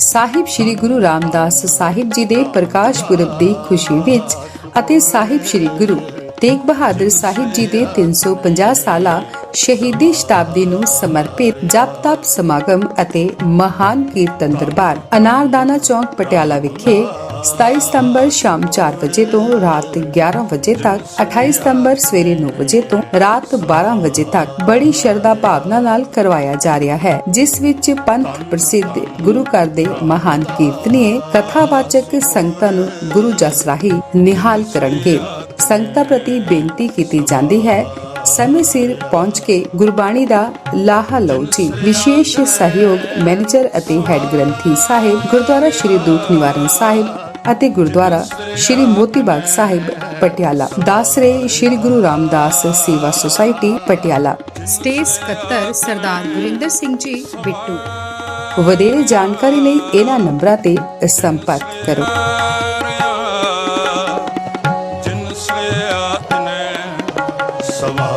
ਸਾਹਿਬ ਸ੍ਰੀ ਗੁਰੂ ਰਾਮਦਾਸ ਸਾਹਿਬ ਜੀ ਦੇ ਪ੍ਰਕਾਸ਼ ਪੁਰਬ ਦੀ ਖੁਸ਼ੀ ਵਿੱਚ ਅਤੇ ਸਾਹਿਬ ਸ੍ਰੀ ਗੁਰੂ ਤੇਗ ਬਹਾਦਰ ਸਾਹਿਬ ਜੀ ਦੇ 350 ਸਾਲਾ ਸ਼ਹੀਦੀ ਸ਼ਤਾਬਦੀ ਨੂੰ ਸਮਰਪਿਤ ਜਪ ਤਪ ਸਮਾਗਮ ਅਤੇ ਮਹਾਨ ਕੀਰਤਨ ਦਰਬਾਰ ਅਨਾਰਦਾਨਾ ਚੌਂਕ ਪਟਿਆਲਾ ਵਿਖੇ 27 ਸਤੰਬਰ ਸ਼ਾਮ 4 ਵਜੇ ਤੋਂ ਰਾਤ 11 ਵਜੇ ਤੱਕ 28 ਸਤੰਬਰ ਸਵੇਰੇ 9 ਵਜੇ ਤੋਂ ਰਾਤ 12 ਵਜੇ ਤੱਕ ਬੜੀ ਸ਼ਰਧਾ ਭਾਵਨਾ ਨਾਲ ਕਰਵਾਇਆ ਜਾ ਰਿਹਾ ਹੈ, ਜਿਸ ਵਿੱਚ ਪੰਥ ਪ੍ਰਸਿੱਧ ਗੁਰੂ ਘਰ ਦੇ ਮਹਾਨ ਕੀਰਤਨੀਏ, ਕਥਾਵਾਚਕ ਸੰਗਤਾਂ ਨੂੰ ਗੁਰੂ ਜਸ ਰਾਹੀਂ ਨਿਹਾਲ ਕਰਨਗੇ। ਸੰਗਤਾਂ ਪ੍ਰਤੀ ਬੇਨਤੀ ਕੀਤੀ ਜਾਂਦੀ ਹੈ, ਸਮੇਂ ਸਿਰ ਪਹੁੰਚ ਕੇ ਗੁਰਬਾਣੀ ਦਾ ਲਾਹਾ ਲਓ ਜੀ। ਵਿਸ਼ੇਸ਼ ਸਹਿਯੋਗ ਮੈਨੇਜਰ ਅਤੇ ਹੈੱਡ ਗ੍ਰੰਥੀ ਸਾਹਿਬ, ਗੁਰਦੁਆਰਾ ਸ਼੍ਰੀ ਦੁੱਖ ਨਿਵਾਰਨ ਸਾਹਿਬ ਅਤੇ ਗੁਰਦੁਆਰਾ ਸ਼੍ਰੀ ਮੋਤੀ ਬਾਗ ਸਾਹਿਬ ਪਟਿਆਲਾ। ਦਾਸਰੇ ਸ਼੍ਰੀ ਗੁਰੂ ਰਾਮਦਾਸ ਸੇਵਾ ਸੁਸਾਇਟੀ ਪਟਿਆਲਾ। ਸਟੇਜ ਸਕੱਤਰ ਸਰਦਾਰ ਗੁਰਿੰਦਰ ਸਿੰਘ ਜੀ ਬਿੱਟੂ। ਵਧੇਰੇ ਜਾਣਕਾਰੀ ਲਈ ਇਹਨਾਂ ਨੰਬਰਾਂ ਤੇ ਸੰਪਰਕ ਕਰੋ। ਜਿਨ ਸੇ ਆਤਨੇ ਸਵਾ